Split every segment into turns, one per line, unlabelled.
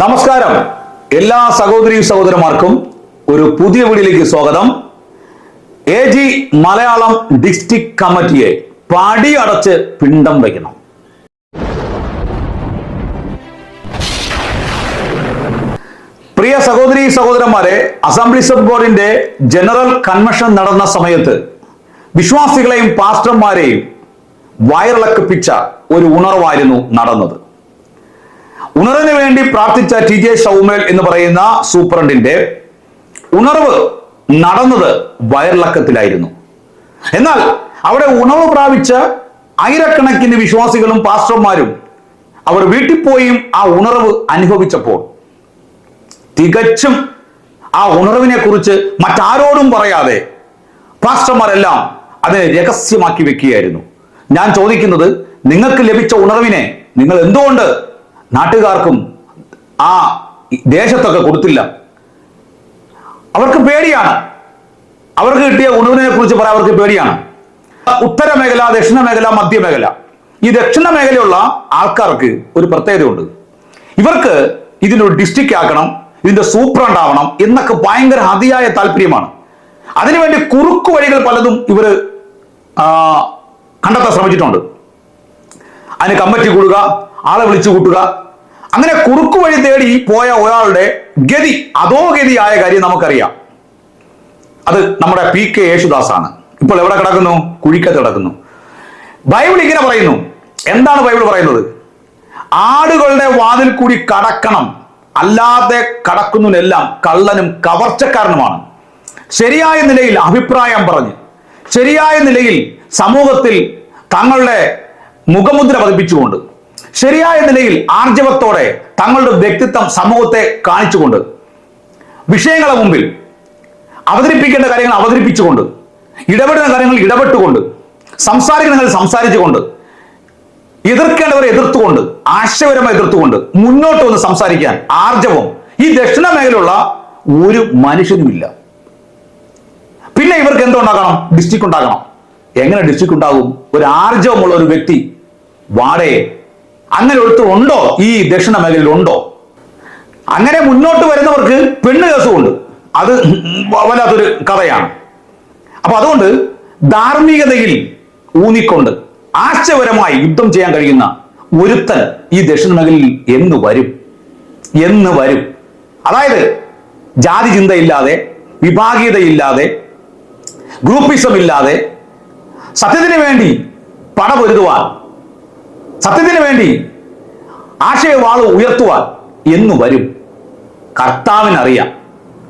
നമസ്കാരം. എല്ലാ സഹോദരി സഹോദരന്മാർക്കും ഒരു പുതിയ വീടിലേക്ക് സ്വാഗതം. എ ജി മലയാളം ഡിസ്ട്രിക്ട് കമ്മിറ്റിയെ പടി അടച്ച് പിണ്ടം വയ്ക്കണം. പ്രിയ സഹോദരി സഹോദരന്മാരെ അസംബ്ലി സബ് ബോർഡിന്റെ ജനറൽ കൺവെൻഷൻ നടന്ന സമയത്ത് വിശ്വാസികളെയും പാസ്റ്റർമാരെയും വയറിളക്കിപ്പിച്ച ഒരു ഉണർവായിരുന്നു നടന്നത്. ഉണർവിന് വേണ്ടി പ്രാർത്ഥിച്ച ടി ജെ ഷൗമേൽ എന്ന് പറയുന്ന സൂപ്രണ്ടിന്റെ ഉണർവ് നടന്നത് വയറിളക്കത്തിലായിരുന്നു. എന്നാൽ അവിടെ ഉണർവ് പ്രാപിച്ച ആയിരക്കണക്കിന് വിശ്വാസികളും പാസ്റ്റർമാരും അവർ വീട്ടിൽ പോയും ആ ഉണർവ് അനുഭവിച്ചപ്പോൾ. തികച്ചും ആ ഉണർവിനെ കുറിച്ച് മറ്റാരോടും പറയാതെ പാസ്റ്റർമാരെല്ലാം അതിനെ രഹസ്യമാക്കി വെക്കുകയായിരുന്നു. ഞാൻ ചോദിക്കുന്നത് നിങ്ങൾക്ക് ലഭിച്ച ഉണർവിനെ നിങ്ങൾ എന്തുകൊണ്ട് നാട്ടുകാർക്കും ആ ദേശത്തൊക്കെ കൊടുത്തില്ല. അവർക്ക് പേടിയാണ്. അവർക്ക് കിട്ടിയ ഉണവിനെ കുറിച്ച് പറയാൻ അവർക്ക് പേടിയാണ്. ഉത്തര മേഖല ദക്ഷിണ മേഖല മധ്യമേഖല ഈ ദക്ഷിണ മേഖലയുള്ള ആൾക്കാർക്ക് ഒരു പ്രത്യേകതയുണ്ട്. ഇവർക്ക് ഇതിനൊരു ഡിസ്ട്രിക്ട് ആക്കണം ഇതിന്റെ സൂപ്രണ്ട് ആവണം എന്നൊക്കെ ഭയങ്കര അതിയായ താല്പര്യമാണ്. അതിനുവേണ്ടി കുറുക്കു വഴികൾ പലതും ഇവർ കണ്ടെത്താൻ ശ്രമിച്ചിട്ടുണ്ട്. അതിന് കമ്മറ്റി കൂടുക ആളെ വിളിച്ചു കൂട്ടുക അങ്ങനെ കുറുക്കു വഴി തേടി പോയ ഒരാളുടെ ഗതി അതോ ഗതിയായ കാര്യം നമുക്കറിയാം. അത് നമ്മുടെ പി കെ യേശുദാസാണ്. ഇപ്പോൾ എവിടെ കിടക്കുന്നു? കുഴിക്കത്ത് കിടക്കുന്നു. ബൈബിൾ ഇങ്ങനെ പറയുന്നു. എന്താണ് ബൈബിൾ പറയുന്നത്? ആടുകളുടെ വാതിൽ കൂടി കടക്കണം. അല്ലാതെ കടക്കുന്നതിനെല്ലാം കള്ളനും കവർച്ചക്കാരനുമാണ്. ശരിയായ നിലയിൽ അഭിപ്രായം പറഞ്ഞ് ശരിയായ നിലയിൽ സമൂഹത്തിൽ തങ്ങളുടെ മുഖമുദ്ര പതിപ്പിച്ചുകൊണ്ട് ശരിയായ നിലയിൽ ആർജവത്തോടെ തങ്ങളുടെ വ്യക്തിത്വം സമൂഹത്തെ കാണിച്ചുകൊണ്ട് വിഷയങ്ങളെ മുമ്പിൽ അവതരിപ്പിക്കേണ്ട കാര്യങ്ങൾ അവതരിപ്പിച്ചുകൊണ്ട് ഇടപെടുന്ന കാര്യങ്ങൾ ഇടപെട്ടുകൊണ്ട് സംസാരിക്കുന്ന സംസാരിച്ചുകൊണ്ട് എതിർക്കേണ്ടവരെ എതിർത്തുകൊണ്ട് ആശയപരമായി എതിർത്തുകൊണ്ട് മുന്നോട്ട് വന്ന് സംസാരിക്കാൻ ആർജവം ഈ ദക്ഷിണ മേഖലയുള്ള ഒരു മനുഷ്യനുമില്ല. പിന്നെ ഇവർക്ക് എന്തുണ്ടാക്കണം ഡിസ്ട്രിക്ട് ഉണ്ടാക്കണം എങ്ങനെ ഡിസ്ട്രിക്ട് ഉണ്ടാകും? ഒരു ആർജവമുള്ള ഒരു വ്യക്തി വാടയെ അങ്ങനെ ഒരുത്തർ ഉണ്ടോ? ഈ ദക്ഷിണ മേഖലയിൽ ഉണ്ടോ? അങ്ങനെ മുന്നോട്ട് വരുന്നവർക്ക് പെണ്ണ് കേസുമുണ്ട്. അത് വല്ലാത്തൊരു കഥയാണ്. അപ്പൊ അതുകൊണ്ട് ധാർമ്മികതയിൽ ഊന്നിക്കൊണ്ട് ആശയപരമായി യുദ്ധം ചെയ്യാൻ കഴിയുന്ന ഒരുത്തൻ ഈ ദക്ഷിണ മേഖലയിൽ എന്ന് വരും. എന്ന് വരും. അതായത് ജാതി ചിന്തയില്ലാതെ വിഭാഗീയതയില്ലാതെ ഗ്രൂപ്പിസം ഇല്ലാതെ സത്യത്തിന് വേണ്ടി പടപൊരുതുവാൻ സത്യത്തിന് വേണ്ടി ആശയവാൾ ഉയർത്തുവാൻ എന്നു വരും. കർത്താവിനറിയാം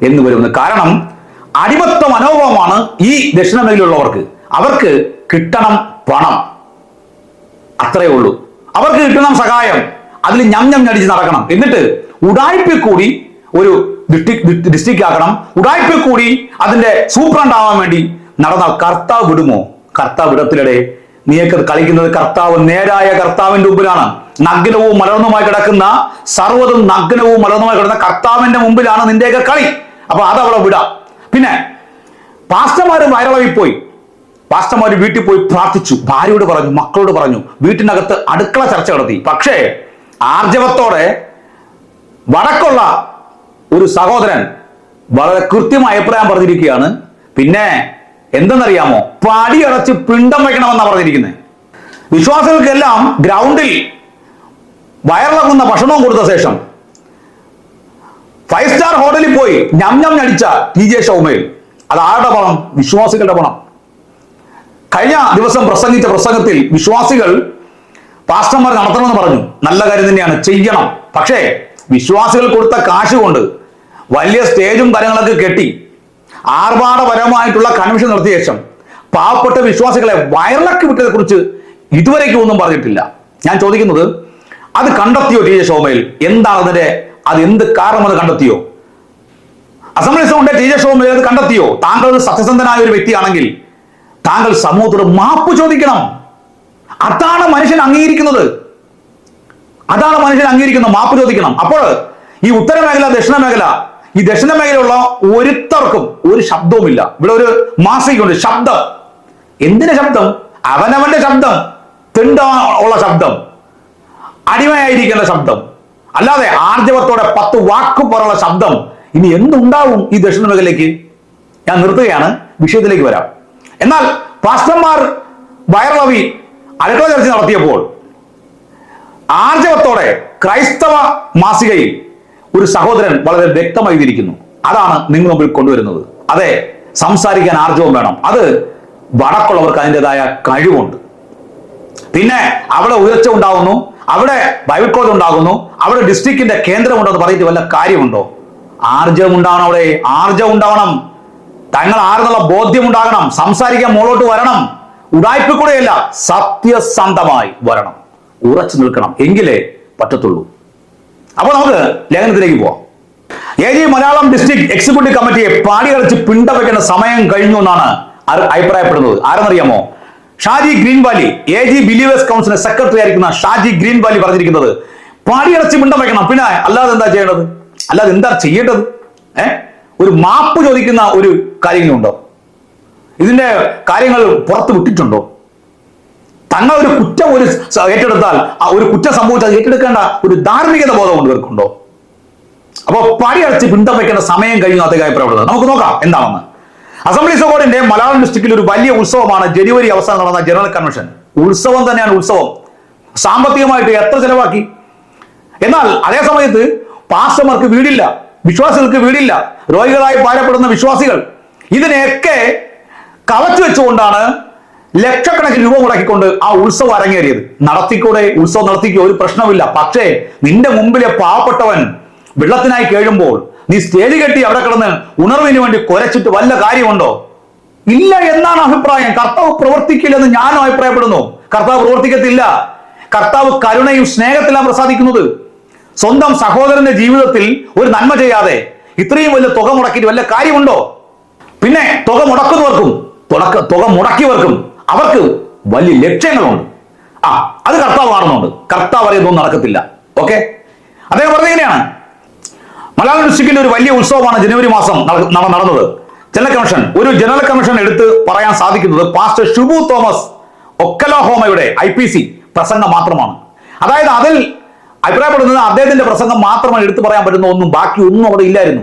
എന്ന് വരും കാരണം അടിമത്ത മനോഭാവമാണ് ഈ ദക്ഷിണമേഖലയിലുള്ളവർക്ക് അവർക്ക് കിട്ടണം പണം. അത്രയേ ഉള്ളൂ. അവർക്ക് കിട്ടണം സഹായം. അതിൽ ഞം ഞം ഞടിച്ച് നടക്കണം. എന്നിട്ട് ഉടായ്പിൽ കൂടി ഒരു ഡിസ്ട്രിക്ട് ഡിസ്ട്രിക്ട് ആക്കണം. ഉടായ്പിൽ കൂടി അതിന്റെ സൂപ്രണ്ടാവാൻ വേണ്ടി നടന്നാൽ കർത്താവ് വിടുമോ? കർത്താവ് വിടത്തിലടെ നീയൊക്കെ കളിക്കുന്നത് കർത്താവ് നേരായ കർത്താവിന്റെ മുമ്പിലാണ്. നഗ്നവും മലർന്നുമായി കിടക്കുന്ന സർവതും നഗ്നവും മലർന്നുമായി കിടക്കുന്ന കർത്താവിന്റെ മുമ്പിലാണ് നിന്റെയൊക്കെ കളി. അപ്പൊ അതവിടെ വിടാം. പിന്നെ പാസ്റ്റർമാർ വയറളവിൽ പോയി പാസ്റ്റർമാർ വീട്ടിൽ പോയി പ്രാർത്ഥിച്ചു. ഭാര്യയോട് പറഞ്ഞു മക്കളോട് പറഞ്ഞു വീട്ടിനകത്ത് അടുക്കള ചർച്ച നടത്തി. പക്ഷേ ആർജവത്തോടെ വടക്കുള്ള ഒരു സഹോദരൻ വളരെ കൃത്യമായ അഭിപ്രായം പറഞ്ഞിരിക്കുകയാണ്. പിന്നെ എന്തെന്നറിയാമോ? പടി അടച്ച് പിണ്ടം വയ്ക്കണമെന്നാണ് പറഞ്ഞിരിക്കുന്നത് വിശ്വാസികൾക്കെല്ലാം ഗ്രൗണ്ടിൽ വയറിളക്കുന്ന ഭക്ഷണവും കൊടുത്ത ശേഷം ഫൈവ് സ്റ്റാർ ഹോട്ടലിൽ പോയി ഞം ഞം ഞടിച്ച ടി ജെ ഷൗമേൽ അത് ആരുടെ പണം? വിശ്വാസികളുടെ പണം. കഴിഞ്ഞ ദിവസം പ്രസംഗിച്ച പ്രസംഗത്തിൽ വിശ്വാസികൾ പാസ്റ്റർമാർ നടത്തണമെന്ന് പറഞ്ഞു. നല്ല കാര്യം തന്നെയാണ് ചെയ്യണം. പക്ഷേ വിശ്വാസികൾ കൊടുത്ത കാശ് കൊണ്ട് വലിയ സ്റ്റേജും കാര്യങ്ങളൊക്കെ കെട്ടി ആർഭാടപരമായിട്ടുള്ള കൺവെൻഷൻ നടത്തിയ ശേഷം പാവപ്പെട്ട വിശ്വാസികളെ വയറിളക്കി വിട്ടതിനെ കുറിച്ച് ഇതുവരേക്കും ഒന്നും പറഞ്ഞിട്ടില്ല. ഞാൻ ചോദിക്കുന്നത് അത് കണ്ടെത്തിയോ ടി ജെ ഷോമയിൽ എന്താണ് അതിന്റെ അത് എന്ത് കാരണം അത് കണ്ടെത്തിയോ? അസംബ്ലി സൗണ്ട് ടി ജെ ഷോമയിൽ അത് കണ്ടെത്തിയോ? താങ്കൾ ഒരു സത്യസന്ധനായ ഒരു വ്യക്തിയാണെങ്കിൽ താങ്കൾ സമൂഹത്തോട് മാപ്പ് ചോദിക്കണം. അതാണ് മനുഷ്യൻ അംഗീകരിക്കുന്നത്. അതാണ് മനുഷ്യൻ അംഗീകരിക്കുന്നത് മാപ്പ് ചോദിക്കണം. അപ്പോൾ ഈ ഉത്തര മേഖല ദക്ഷിണ മേഖല ഈ ദക്ഷിണ മേഖലയുള്ള ഒരുത്തർക്കും ഒരു ശബ്ദവുമില്ല. ഇവിടെ ഒരു മാസികയുണ്ട് ശബ്ദം. എന്തിന്റെ ശബ്ദം? അവനവന്റെ ശബ്ദം തിണ്ട ഉള്ള ശബ്ദം അടിമയായിരിക്കുന്ന ശബ്ദം. അല്ലാതെ ആർജവത്തോടെ പത്ത് വാക്ക് പോലുള്ള ശബ്ദം ഇനി എന്തുണ്ടാവും ഈ ദക്ഷിണ മേഖലയ്ക്ക്? ഞാൻ നിർത്തുകയാണ് വിഷയത്തിലേക്ക് വരാം. എന്നാൽ പാസ്റ്റർമാർ വയറളവി അടുക്കള ചർച്ച നടത്തിയപ്പോൾ ആർജവത്തോടെ ക്രൈസ്തവ മാസികയിൽ ഒരു സഹോദരൻ വളരെ വ്യക്തമായി ഇരിക്കുന്നു അതാണ് നിങ്ങൾ മുമ്പിൽ കൊണ്ടുവരുന്നത്. അതെ സംസാരിക്കാൻ ആർജവും വേണം. അത് വടക്കുള്ളവർക്ക് അതിന്റെതായ കഴിവുണ്ട്. പിന്നെ അവിടെ ഉയർച്ച ഉണ്ടാകുന്നു അവിടെ ബൈബിൾ കോളേജ് ഉണ്ടാകുന്നു അവിടെ ഡിസ്ട്രിക്റ്റിന്റെ കേന്ദ്രമുണ്ടോ എന്ന് പറഞ്ഞിട്ട് വല്ല കാര്യമുണ്ടോ? ആർജവം ഉണ്ടാവണം അവിടെ ആർജവം ഉണ്ടാവണം. തങ്ങൾ ആരെന്നുള്ള ബോധ്യം ഉണ്ടാകണം സംസാരിക്കാൻ മുകളോട്ട് വരണം. ഉടായ്പ കൂടെയല്ല സത്യസന്ധമായി വരണം. ഉറച്ചു നിൽക്കണം. എങ്കിലേ പറ്റത്തുള്ളൂ. അപ്പോൾ നമുക്ക് ലേഖനത്തിലേക്ക് പോവാം. A G Malayalam district executive കമ്മിറ്റിയെ പാടി കളിച്ച് പിണ്ട സമയം കഴിഞ്ഞു എന്നാണ് അഭിപ്രായപ്പെടുന്നത്. ആരെന്നറിയാമോ? Shaji Greenvalley A G believers കൗൺസിലിന്റെ സെക്രട്ടറി ആയിരിക്കുന്ന ഷാജി ഗ്രീൻവാലി പറഞ്ഞിരിക്കുന്നത് പാടി കളിച്ച് പിണ്ടം വെക്കണം പിന്നെ അല്ലാതെ എന്താ ചെയ്യേണ്ടത്? അല്ലാതെ എന്താ ചെയ്യേണ്ടത്? ഏ? ഒരു മാപ്പ് ചോദിക്കുന്ന ഒരു കാര്യങ്ങളുണ്ടോ? ഇതിന്റെ കാര്യങ്ങൾ പുറത്ത് വിട്ടിട്ടുണ്ടോ? തങ്ങൾ ഒരു കുറ്റം ഒരു ഏറ്റെടുത്താൽ ആ ഒരു കുറ്റം സംഭവിച്ചാൽ ഏറ്റെടുക്കേണ്ട ഒരു ധാർമ്മികത ബോധം ബോധമുണ്ട് ഇവർക്കുണ്ടോ? അപ്പോൾ പടിയടച്ച് പിന്തം വയ്ക്കേണ്ട സമയം കഴിഞ്ഞു അദ്ദേഹം അഭിപ്രായപ്പെടുന്നത് നമുക്ക് നോക്കാം എന്താണെന്ന്. അസംബ്ലി സബോർഡിന്റെ മലയാളം ഡിസ്ട്രിക്റ്റിൽ ഒരു വലിയ ഉത്സവമാണ് ജനുവരി അവസാനം നടന്ന ജനറൽ കൺവെൻഷൻ. ഉത്സവം തന്നെയാണ് ഉത്സവം. സാമ്പത്തികമായിട്ട് എത്ര ചെലവാക്കി? എന്നാൽ അതേ സമയത്ത് പാസ്റ്റർമാർക്ക് വീടില്ല വിശ്വാസികൾക്ക് വീടില്ല രോഗികളായി പാരപ്പെടുന്ന വിശ്വാസികൾ ഇതിനെയൊക്കെ കവച്ചു വെച്ചുകൊണ്ടാണ് ലക്ഷക്കണക്കിന് രൂപ മുടക്കിക്കൊണ്ട് ആ ഉത്സവം അരങ്ങേറിയത്. നടത്തിക്കൂടെ ഉത്സവം നടത്തിക്കോ ഒരു പ്രശ്നമില്ല പക്ഷേ നിന്റെ മുമ്പിലെ പാവപ്പെട്ടവൻ വെള്ളത്തിനായി കേഴുമ്പോൾ നീ സ്റ്റേജ് കെട്ടി അവിടെ കിടന്ന് ഉണർവിന് വേണ്ടി കുരച്ചിട്ട് വല്ല കാര്യമുണ്ടോ? ഇല്ല എന്നാണ് അഭിപ്രായം. കർത്താവ് പ്രവർത്തിക്കില്ലെന്ന് ഞാനും അഭിപ്രായപ്പെടുന്നു. കർത്താവ് പ്രവർത്തിക്കത്തില്ല. കർത്താവ് കരുണയും സ്നേഹത്തിലാണ് പ്രസാദിക്കുന്നത്. സ്വന്തം സഹോദരന്റെ ജീവിതത്തിൽ ഒരു നന്മ ചെയ്യാതെ ഇത്രയും വലിയ തുക മുടക്കിയിട്ട് വല്ല കാര്യമുണ്ടോ? പിന്നെ തുക മുടക്കുന്നവർക്കും തുക തുക മുടക്കിയവർക്കും അവർക്ക് വലിയ ലക്ഷ്യങ്ങളുണ്ട്. ആ അത് കർത്താവ് കാണുന്നുണ്ട്. കർത്താവ് അറിയുന്നൊന്നും നടക്കത്തില്ല. ഓക്കെ? അദ്ദേഹം പറഞ്ഞത് ഇങ്ങനെയാണ്. മലയാളം ഡിസ്ട്രിക്റ്റിൽ ഒരു വലിയ ഉത്സവമാണ് ജനുവരി മാസം നട- നട- നടന്നത്. ജനറൽ കമ്മീഷൻ ഒരു ജനറൽ കമ്മീഷൻ എടുത്ത് പറയാൻ സാധിക്കുന്നത് പാസ്റ്റർ ഷുബു തോമസ് ഒക്കലോഹോമയുടെ ഐ പി സി പ്രസംഗം മാത്രമാണ്. അതായത് അതിൽ അഭിപ്രായപ്പെടുന്നത് അദ്ദേഹത്തിന്റെ പ്രസംഗം മാത്രമാണ് എടുത്തു പറയാൻ പറ്റുന്ന ഒന്നും ബാക്കി ഒന്നും അവിടെ ഇല്ലായിരുന്നു.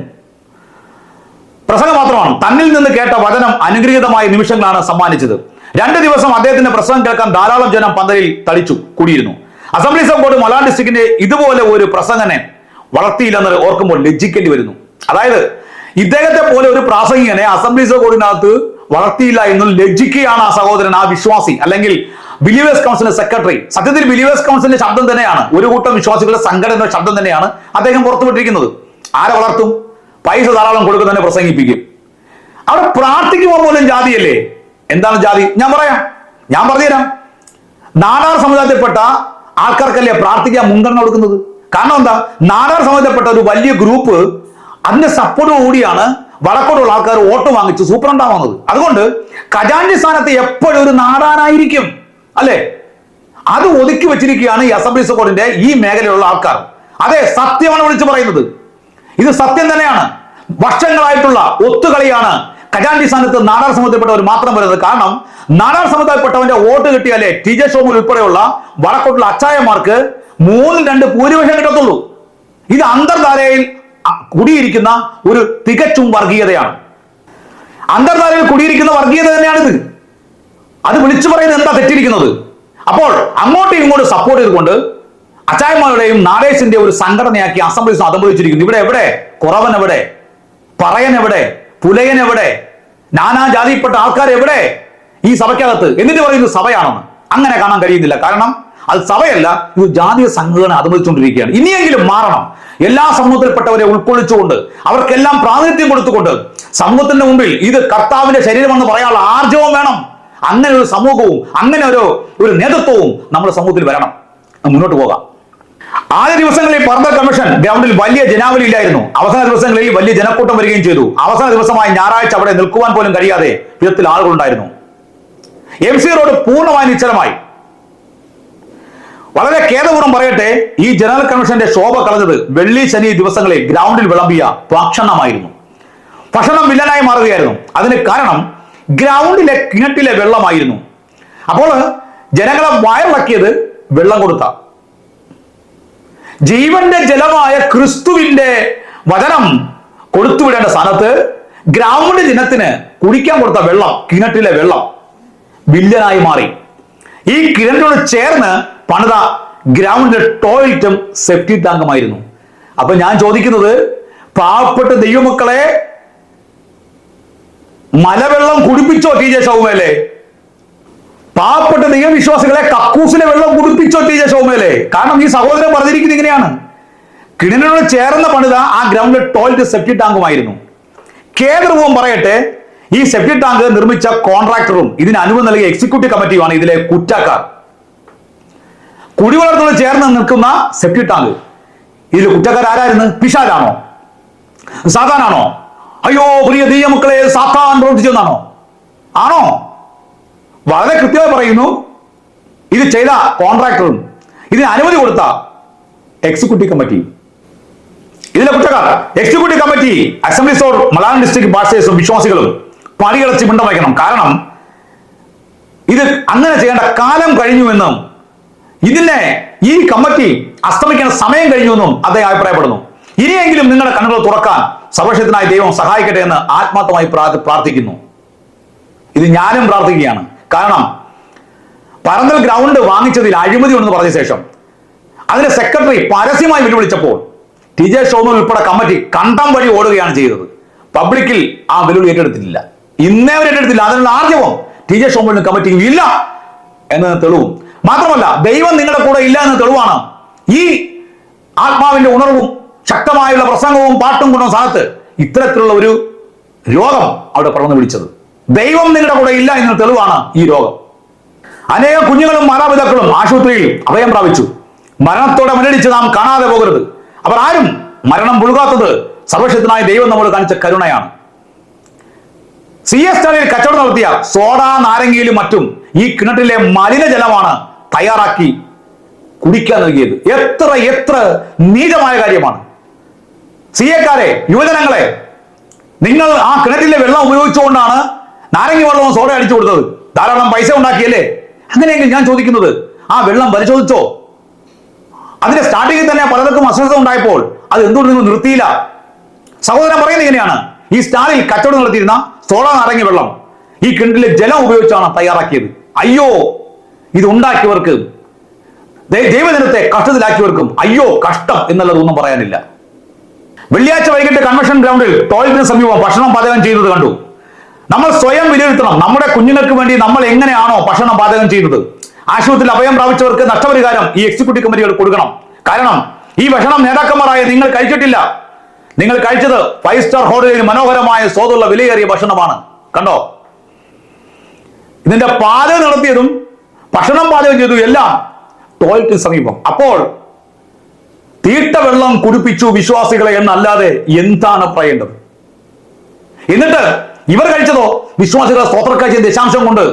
പ്രസംഗം മാത്രമാണ്. തന്നിൽ നിന്ന് കേട്ട വചനം അനുഗ്രഹീതമായ നിമിഷങ്ങളാണ് സമ്മാനിച്ചത്. രണ്ട് ദിവസം അദ്ദേഹത്തിന്റെ പ്രസംഗം കേൾക്കാൻ ധാരാളം ജനം പന്തലിൽ തളിച്ചു കൂടിയിരുന്നു. അസംബ്ലീസ് ഓഫ് ബോർഡ് മലയാളം ഡിസ്ട്രിക്റ്റിന്റെ ഇതുപോലെ ഒരു പ്രസംഗനെ വളർത്തിയില്ലെന്ന് ഓർക്കുമ്പോൾ ലജ്ജിക്കേണ്ടി വരുന്നു. അതായത് ഇദ്ദേഹത്തെ പോലെ ഒരു പ്രാസംഗികനെ അസംബ്ലീസ് ഓഫ് ബോർഡിനകത്ത് വളർത്തിയില്ല എന്ന് ലജ്ജിക്കുകയാണ് ആ സഹോദരൻ ആ വിശ്വാസി. അല്ലെങ്കിൽ ബിലീവേഴ്സ് കൗൺസിലിന്റെ സെക്രട്ടറി. സത്യത്തിൽ ബിലീവേഴ്സ് കൗൺസിലിന്റെ ശബ്ദം തന്നെയാണ്. ഒരു കൂട്ടം വിശ്വാസികളുടെ സംഘടനയുടെ ശബ്ദം തന്നെയാണ് അദ്ദേഹം പുറത്തുവിട്ടിരിക്കുന്നത്. ആരെ വളർത്തും? പൈസ ധാരാളം കൊടുക്കുന്നതിനെ പ്രസംഗിപ്പിക്കും. അവിടെ പ്രാർത്ഥിക്കുമ്പോൾ പോലും ജാതിയല്ലേ? എന്താണ് ജാതി? ഞാൻ പറയാം. ഞാൻ പറഞ്ഞുതരാം. നാടാർ സമുദായത്തിൽപ്പെട്ട ആൾക്കാർക്കല്ലേ പ്രാർത്ഥിക്കാൻ മുൻഗണന കൊടുക്കുന്നത്? കാരണം എന്താ? നാടാർ സമുദായത്തിൽപ്പെട്ട ഒരു വലിയ ഗ്രൂപ്പ് അതിന്റെ സപ്പോർട്ട് കൂടിയാണ് വടക്കോട്ടുള്ള ആൾക്കാർ വോട്ട് വാങ്ങിച്ച് സൂപ്രണ്ടാവുന്നത് അതുകൊണ്ട് ഖജാൻജി സ്ഥാനത്ത് എപ്പോഴും ഒരു നാടാനായിരിക്കും. അല്ലേ? അത് ഒതുക്കി വെച്ചിരിക്കുകയാണ് ഈ അസംബ്ലി സപ്പോർട്ടിന്റെ ഈ മേഖലയിലുള്ള ആൾക്കാർ. അതെ സത്യമാണ് വിളിച്ചു പറയുന്നത്. ഇത് സത്യം തന്നെയാണ്. വർഷങ്ങളായിട്ടുള്ള ഒത്തുകളിയാണ് ഖജാൻജി സ്ഥാനത്ത് നാടാർ സമുദായപ്പെട്ടവർ മാത്രം വരുന്നത് കാരണം നാടാർ സമുദായപ്പെട്ടവന്റെ വോട്ട് കിട്ടിയാലേ ടി ജെ ഷോമുൽ ഉൾപ്പെടെയുള്ള വടക്കോട്ടുള്ള അച്ചായന്മാർക്ക് മൂന്നിൽ രണ്ട് ഭൂരിപക്ഷം കിട്ടത്തുള്ളൂ. ഇത് അന്തർധാരയിൽ കുടിയിരിക്കുന്ന ഒരു തികച്ചും വർഗീയതയാണ്. അന്തർധാരയിൽ കുടിയിരിക്കുന്ന വർഗീയത തന്നെയാണിത്. അത് വിളിച്ചു പറയുന്നത് എന്താ തെറ്റിരിക്കുന്നത് അപ്പോൾ അങ്ങോട്ടും ഇങ്ങോട്ടും സപ്പോർട്ട് ചെയ്തുകൊണ്ട് അച്ചായന്മാരുടെയും നാടേശിന്റെ ഒരു സംഘടനയാക്കി അസംബ്ലി അതംബലിച്ചിരിക്കുന്നു ഇവിടെ എവിടെ? കുറവൻ എവിടെ? പറയൻ എവിടെ? പുലയൻ എവിടെ? നാനാജാതിപ്പെട്ട ആൾക്കാർ എവിടെ? ഈ സഭയ്ക്കകത്ത്. എന്നിട്ട് പറയുന്നത് സഭയാണെന്ന്. അങ്ങനെ കാണാൻ കഴിയുന്നില്ല. കാരണം അത് സഭയല്ല ഇത് ജാതീയ സംഘടന അനുവദിച്ചുകൊണ്ടിരിക്കുകയാണ് ഇനിയെങ്കിലും മാറണം. എല്ലാ സമൂഹത്തിൽപ്പെട്ടവരെ ഉൾക്കൊള്ളിച്ചുകൊണ്ട് അവർക്കെല്ലാം പ്രാതിനിധ്യം കൊടുത്തുകൊണ്ട് സമൂഹത്തിന്റെ മുമ്പിൽ ഇത് കർത്താവിന്റെ ശരീരമെന്ന് പറയാനുള്ള ആർജവം വേണം. അങ്ങനെ ഒരു സമൂഹവും അങ്ങനെ ഒരു ഒരു നേതൃത്വവും നമ്മുടെ സമൂഹത്തിൽ വരണം. മുന്നോട്ട് പോകാം. ആദ്യ ദിവസങ്ങളിൽ പർദ്ദ കമ്മീഷൻ ഗ്രൗണ്ടിൽ വലിയ ജനാവലി ഇല്ലായിരുന്നു അവസാന ദിവസങ്ങളിൽ വലിയ ജനക്കൂട്ടം വരികയും ചെയ്തു. അവസാന ദിവസമായി ഞായറാഴ്ച അവിടെ നിൽക്കുവാൻ പോലും കഴിയാതെ വിധത്തിൽ ആളുകളുണ്ടായിരുന്നു. എം സി റോഡ് പൂർണമായി നിശ്ചലമായി. വളരെ ഖേദപൂർവം പറയട്ടെ ഈ ജനറൽ കമ്മീഷന്റെ ശോഭ കളഞ്ഞത് വെള്ളി ശനി ദിവസങ്ങളിൽ ഗ്രൗണ്ടിൽ വിളമ്പിയ ഭക്ഷണമായിരുന്നു ഭക്ഷണം വില്ലനായി മാറുകയായിരുന്നു. അതിന് കാരണം ഗ്രൗണ്ടിലെ കിണറ്റിലെ വെള്ളമായിരുന്നു. അപ്പോൾ ജനങ്ങളെ വയറിളക്കിയത് വെള്ളം കൊടുത്ത ജീവന്റെ ജലമായ ക്രിസ്തുവിന്റെ വചനം കൊടുത്തുവിടേണ്ട സ്ഥാനത്ത് ഗ്രൗണ്ട് ജനത്തിന് കുടിക്കാൻ കൊടുത്ത വെള്ളം കിണറ്റിലെ വെള്ളം വില്ലനായി മാറി. ഈ കിണറ്റിനോട് ചേർന്ന് പണിത ഗ്രാമീണ ടോയ്ലറ്റും സെഫ്റ്റി ടാങ്കുമായിരുന്നു അപ്പൊ ഞാൻ ചോദിക്കുന്നത് പാവപ്പെട്ട ദൈവമക്കളെ മലവെള്ളം കുടിപ്പിച്ചോ ടി ജെ ഷൗമേലെ പാവപ്പെട്ട ദൈവവിശ്വാസികളെ കക്കൂസിലെ വെള്ളം കുടിപ്പിച്ചോ ജെ ഷൗമേലെ കാരണം ഈ സഹോദരൻ പറഞ്ഞിരിക്കുന്നത് ഇങ്ങനെയാണ്. കിണിനോട് ചേർന്ന പണിത ആ ഗ്രൗണ്ടിൽ ടോയ്ലറ്റ് സെപ്റ്റി ടാങ്കുമായിരുന്നു കേന്ദ്രവും പറയട്ടെ ഈ സെപ്റ്റി ടാങ്ക് നിർമ്മിച്ച കോൺട്രാക്ടറും ഇതിന് അനുമതി നൽകിയ എക്സിക്യൂട്ടീവ് കമ്മിറ്റിയുമാണ് ഇതിലെ കുറ്റക്കാർ. കുടിവെള്ളത്തോട് ചേർന്ന് നിൽക്കുന്ന സെപ്റ്റി ടാങ്ക് ഇതിൽ കുറ്റക്കാർ ആരായിരുന്നു? പിശാലാണോ സാധാനാണോ അയ്യോ പ്രിയ മക്കളെ സാത്താൻ പ്രവർത്തിച്ചെന്നാണോ ആണോ? വളരെ കൃത്യമായി പറയുന്നു. ഇത് ചെയ്ത കോൺട്രാക്ടറും ഇതിന് അനുമതി കൊടുത്ത എക്സിക്യൂട്ടീവ് കമ്മിറ്റി ഇതിലെ കുറ്റക്കാർ executive committee assemblies or Malayalam district പാസ്റ്റേഴ്സും വിശ്വാസികളും പണികളച്ച് മിണ്ടം വയ്ക്കണം. കാരണം ഇത് അങ്ങനെ ചെയ്യേണ്ട കാലം കഴിഞ്ഞുവെന്നും ഇതിനെ ഈ കമ്മിറ്റി അസ്തമിക്കേണ്ട സമയം കഴിഞ്ഞുവെന്നും അദ്ദേഹം അഭിപ്രായപ്പെടുന്നു. ഇനിയെങ്കിലും നിങ്ങളുടെ കണ്ണുകൾ തുറക്കാൻ സർവക്ഷത്തിനായി ദൈവം സഹായിക്കട്ടെ എന്ന് ആത്മാർത്ഥമായി പ്രാർത്ഥിക്കുന്നു. ഇത് ഞാനും പ്രാർത്ഥിക്കുകയാണ്. കാരണം പറന്തൽ ഗ്രൗണ്ട് വാങ്ങിച്ചതിൽ അഴിമതി ഉണ്ടെന്ന് പറഞ്ഞ ശേഷം അതിന്റെ സെക്രട്ടറി പരസ്യമായി വെല്ലുവിളിച്ചപ്പോൾ ടി ജെ ഷോമൻ ഉൾപ്പെടെ കമ്മിറ്റി കണ്ടം വഴി ഓടുകയാണ് ചെയ്തത്. പബ്ലിക്കിൽ ആ വെല്ലുവിളി ഏറ്റെടുത്തിട്ടില്ല. ഇന്നേ അവർ ഏറ്റെടുത്തില്ല. അതിനുള്ള ആർജവം ടി ജെ ഷോമുവിന് കമ്മിറ്റിക്ക് ഇല്ല എന്നത് തെളിവും. മാത്രമല്ല ദൈവം നിങ്ങളുടെ കൂടെ ഇല്ല എന്ന തെളിവാണ് ഈ ആത്മാവിന്റെ ഉണർവും ശക്തമായുള്ള പ്രസംഗവും പാട്ടും കൊണ്ടും സ്ഥലത്ത് ഇത്തരത്തിലുള്ള ഒരു രോഗം അവിടെ പടർന്നു പിടിച്ചത്. ദൈവം നിങ്ങളുടെ കൂടെ ഇല്ല എന്ന തെളിവാണ് ഈ രോഗം. അനേക കുഞ്ഞുങ്ങളും മാതാപിതാക്കളും ആശുപത്രിയിൽ അഭയം പ്രാപിച്ചു. മരണത്തോടെ മുന്നടിച്ച് നാം കാണാതെ പോകരുത്. അവർ ആരും മരണം പുഴുകാത്തത് സർവശക്തനായ ദൈവം നമ്മൾ കാണിച്ച കരുണയാണ്. സി എസ് സ്റ്റാലിൽ കച്ചവടം നടത്തിയ സോഡ നാരങ്ങയിലും മറ്റും ഈ കിണറ്റിലെ മലിനജലമാണ് തയ്യാറാക്കി കുടിക്കാൻ നൽകിയത്. എത്ര എത്ര നീചമായ കാര്യമാണ്. സി എക്കാരെ യുവജനങ്ങളെ നിങ്ങൾ ആ കിണറ്റിലെ വെള്ളം ഉപയോഗിച്ചുകൊണ്ടാണ് നാരങ്ങ വെള്ളവും സോഡ അടിച്ചു കൊടുത്തത്. ധാരാളം പൈസ ഉണ്ടാക്കിയല്ലേ? അങ്ങനെയെങ്കിൽ ഞാൻ ചോദിക്കുന്നത് ആ വെള്ളം പരിശോധിച്ചോ? അതിന്റെ സ്റ്റാർട്ടിങ്ങിൽ തന്നെ പലർക്കും അസ്വസ്ഥത ഉണ്ടായപ്പോൾ അത് എന്തുകൊണ്ട് നിങ്ങൾ നിർത്തിയില്ല? സഹോദരൻ പറയുന്നത് എങ്ങനെയാണ് ഈ സ്റ്റാളിൽ കച്ചവടം നടത്തിയിരുന്ന സോഡ നാരങ്ങ വെള്ളം ഈ കിണറ്റിലെ ജലം ഉപയോഗിച്ചാണ് തയ്യാറാക്കിയത്. അയ്യോ ഇത് ഉണ്ടാക്കിയവർക്ക് ദൈവദിനത്തെ കഷ്ടത്തിലാക്കിയവർക്കും അയ്യോ കഷ്ടം എന്നുള്ളതൊന്നും പറയാനില്ല. വെള്ളിയാഴ്ച വൈകിട്ട് കൺവെൻഷൻ ഗ്രൗണ്ടിൽ ടോയ്ലറ്റിന് സമീപം ഭക്ഷണം പാചകം ചെയ്യുന്നത് കണ്ടു. നമ്മൾ സ്വയം വിലയിരുത്തണം. നമ്മുടെ കുഞ്ഞുങ്ങൾക്ക് വേണ്ടി നമ്മൾ എങ്ങനെയാണോ ഭക്ഷണം പാചകം ചെയ്യുന്നത്? ആശുപത്രിയിൽ അഭയം പ്രാപിച്ചവർക്ക് നഷ്ടപരിഹാരം ഈ എക്സിക്യൂട്ടീവ് കമ്മിറ്റികൾ കൊടുക്കണം. കാരണം ഈ ഭക്ഷണം നേതാക്കന്മാരായ നിങ്ങൾ കഴിച്ചിട്ടില്ല. നിങ്ങൾ കഴിച്ചത് ഫൈവ് സ്റ്റാർ ഹോട്ടലിൽ മനോഹരമായ സ്വാദുള്ള വിലയേറിയ ഭക്ഷണമാണ്. കണ്ടോ? ഇതിന്റെ പാചകം നടത്തിയതും ഭക്ഷണം പാചകം ചെയ്തതും എല്ലാം ടോയ്ലറ്റിന് സമീപം. അപ്പോൾ തീട്ട വെള്ളം കുടിപ്പിച്ചു വിശ്വാസികളെ എന്നല്ലാതെ എന്താണ് പറയേണ്ടത്? എന്നിട്ട് ഇവർ കഴിച്ചതോ? വിശ്വാസികളെ സ്തോത്രക്കാഴ്ച ദശാംശം കൊണ്ട്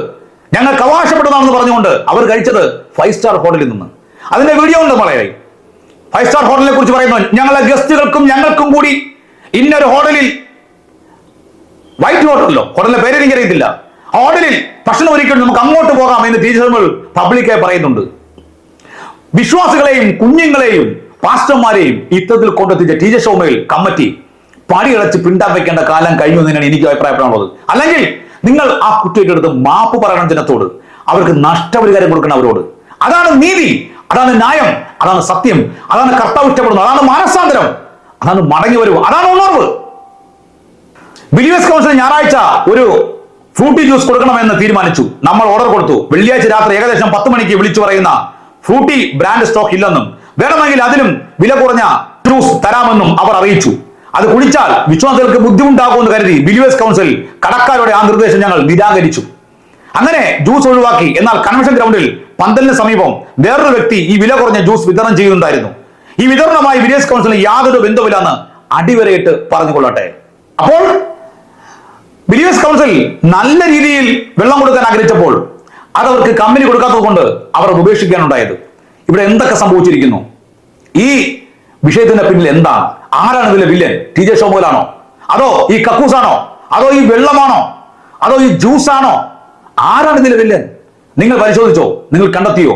ഞങ്ങൾ കവാശപ്പെടുന്നതാണെന്ന് പറഞ്ഞുകൊണ്ട് അവർ കഴിച്ചത് ഫൈവ് സ്റ്റാർ ഹോട്ടലിൽ നിന്ന്. അതിന്റെ വീഡിയോ ഉണ്ട് വളരെ ഫൈവ് സ്റ്റാർ ഹോട്ടലിനെ കുറിച്ച് പറയുന്നു. ഞങ്ങളെ ഗസ്റ്റുകൾക്കും ഞങ്ങൾക്കും കൂടി ഇന്നൊരു ഹോട്ടലിൽ വൈറ്റ് ഹോട്ടലിലോ ഹോട്ടലിന്റെ പേര് എനിക്കറിയത്തില്ല ഹോട്ടലിൽ ഭക്ഷണം ഒരിക്കലും നമുക്ക് അങ്ങോട്ട് പോകാം എന്ന് ടീച്ചർമാർ പബ്ലിക്കായി പറയുന്നുണ്ട്. വിശ്വാസികളെയും കുഞ്ഞുങ്ങളെയും പാസ്റ്റർമാരെയും ഇത്തരത്തിൽ കൊണ്ടെത്തിച്ച ടീച്ചർ ഷോമയിൽ കമ്മിറ്റി പടിയടച്ച് പിണ്ടാൻ വെക്കേണ്ട കാലം കഴിഞ്ഞു തന്നെയാണ് എനിക്ക് അഭിപ്രായപ്പെടാനുള്ളത്. അല്ലെങ്കിൽ നിങ്ങൾ ആ കുട്ടിയെടുത്ത് മാപ്പ് പറയണം ജനത്തോട്. അവർക്ക് നഷ്ടപരിഹാരം കൊടുക്കണം അവരോട്. അതാണ് നീതി അതാണ് ന്യായം അതാണ് സത്യം അതാണ് കർത്താവ് ഇഷ്ടപ്പെടുന്നത് അതാണ് മാനസാന്തരം അതാണ് മടങ്ങി വരവ് അതാണ് ഉണർവ്. ബിലീവേഴ്സ് കൗൺസിൽ ഞായറാഴ്ച ഒരു ഫ്രൂട്ടി ജ്യൂസ് കൊടുക്കണമെന്ന് തീരുമാനിച്ചു. നമ്മൾ ഓർഡർ കൊടുത്തു. വെള്ളിയാഴ്ച രാത്രി ഏകദേശം പത്ത് മണിക്ക് വിളിച്ചു പറയുന്ന ഫ്രൂട്ടി ബ്രാൻഡ് സ്റ്റോക്ക് ഇല്ലെന്നും വേണമെങ്കിൽ അതിലും വില കുറഞ്ഞ ജ്യൂസ് തരാമെന്നും അവർ അറിയിച്ചു. അത് കുടിച്ചാൽ വിശ്വാസികൾക്ക് ബുദ്ധിമുട്ടാകുമെന്ന് കരുതി ബിലിവേഴ്സ് കൗൺസിൽ കടക്കാരുടെ ആ നിർദ്ദേശം ഞങ്ങൾ നിരാകരിച്ചു. അങ്ങനെ ജ്യൂസ് ഒഴിവാക്കി. എന്നാൽ കൺവെൻഷൻ ഗ്രൗണ്ടിൽ പന്തലിന് സമീപം വേറൊരു വ്യക്തി ഈ വില കുറഞ്ഞ ജ്യൂസ് വിതരണം ചെയ്യുന്നുണ്ടായിരുന്നു. ഈ വിതരണമായി വില്ലേജ് കൗൺസിലിന് യാതൊരു ബന്ധമില്ലെന്ന് അടിവരയിട്ട് പറഞ്ഞുകൊള്ളട്ടെ. അപ്പോൾ ബിലീവേഴ്സ് കൗൺസിൽ നല്ല രീതിയിൽ വെള്ളം കൊടുക്കാൻ ആഗ്രഹിച്ചപ്പോൾ അത് അവർക്ക് കമ്പനി കൊടുക്കാത്തത് കൊണ്ട് അവർ ഉപേക്ഷിക്കാനുണ്ടായത് ഇവിടെ എന്തൊക്കെ സംഭവിച്ചിരിക്കുന്നു? ഈ വിഷയത്തിന്റെ പിന്നിൽ എന്താണ് ആരാണ് ഇതിലെ വില്ലൻ ടി ജെ ഷോമോലാണോ അതോ ഈ കക്കൂസാണോ? അതോ ഈ വെള്ളമാണോ? അതോ ഈ ജ്യൂസാണോ? ആരാണ് ഇതിലെ വില്ലൻ നിങ്ങൾ പരിശോധിച്ചോ നിങ്ങൾ കണ്ടെത്തിയോ?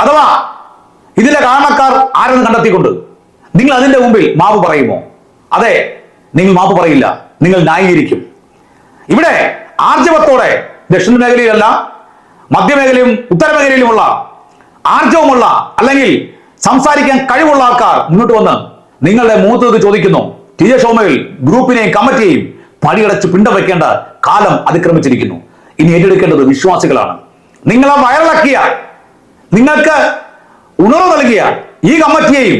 അഥവാ ഇതിലെ കാരണക്കാർ ആരെന്ന് കണ്ടെത്തിക്കൊണ്ട് നിങ്ങൾ അതിന്റെ മുമ്പിൽ മാപ്പ് പറയുമോ? അതെ നിങ്ങൾ മാപ്പ് പറയില്ല നിങ്ങൾ ന്യായീകരിക്കും. ഇവിടെ ആർജവത്തോടെ ദക്ഷിണ മേഖലയിലല്ല മധ്യമേഖലയും ഉത്തരമേഖലയിലുമുള്ള ആർജവമുള്ള അല്ലെങ്കിൽ സംസാരിക്കാൻ കഴിവുള്ള ആൾക്കാർ മുന്നോട്ട് വന്ന് നിങ്ങളുടെ മുഖത്ത് ചോദിക്കുന്നു. ടി ജെ ഷോമയിൽ ഗ്രൂപ്പിനെയും കമ്മിറ്റിയെയും പണിയടച്ച് പിണ്ടം വെക്കേണ്ട കാലം അതിക്രമിച്ചിരിക്കുന്നു. ഇനി ഏറ്റെടുക്കേണ്ടത് വിശ്വാസികളാണ്. നിങ്ങളെ വയറിളക്കിയ നിങ്ങൾക്ക് ഉണർവ് നൽകിയ ഈ കമ്മിറ്റിയെയും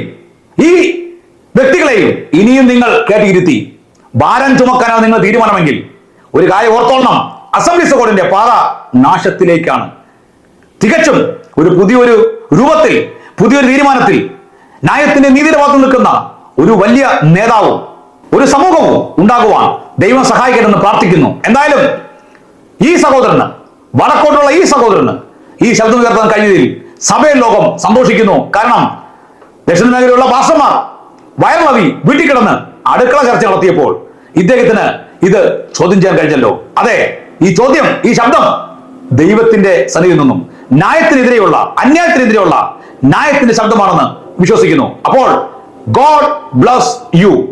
ഈ വ്യക്തികളെയും ഇനിയും നിങ്ങൾ കേട്ടിരുത്തി. ഭാരം ചുമക്കാനാണ് നിങ്ങൾ തീരുമാനമെങ്കിൽ ഒരു കാര്യം ഓർത്തോളണം. അസംബ്ലി സഭയുടെ പാത നാശത്തിലേക്കാണ്. തികച്ചും ഒരു പുതിയൊരു രൂപത്തിൽ പുതിയൊരു തീരുമാനത്തിൽ ന്യായത്തിന്റെ നീതിയുടെ ഭാഗത്ത് നിൽക്കുന്ന ഒരു വലിയ നേതാവും ഒരു സമൂഹവും ഉണ്ടാകുവാൻ ദൈവം സഹായിക്കണമെന്ന് പ്രാർത്ഥിക്കുന്നു. എന്തായാലും ഈ സഹോദരന് വടക്കോട്ടുള്ള ഈ സഹോദരന് ഈ ശബ്ദം ഉയർത്താൻ കഴിഞ്ഞതിൽ സഭയിൽ ലോകം സന്തോഷിക്കുന്നു. കാരണം ദക്ഷിണ മേഖലയിലുള്ള ഭാഷമാർ വയർലവി വീട്ടിൽ കിടന്ന് അടുക്കള ചർച്ച നടത്തിയപ്പോൾ ഇദ്ദേഹത്തിന് ഇത് ചോദ്യം ചെയ്യാൻ കഴിഞ്ഞല്ലോ. അതെ ഈ ചോദ്യം ഈ ശബ്ദം ദൈവത്തിന്റെ സന്നിധിയിൽ നിന്നും ന്യായത്തിനെതിരെയുള്ള അന്യായത്തിനെതിരെയുള്ള ന്യായത്തിന്റെ ശബ്ദമാണെന്ന് വിശ്വസിക്കുന്നു. അപ്പോൾ ഗോഡ് ബ്ലസ് യു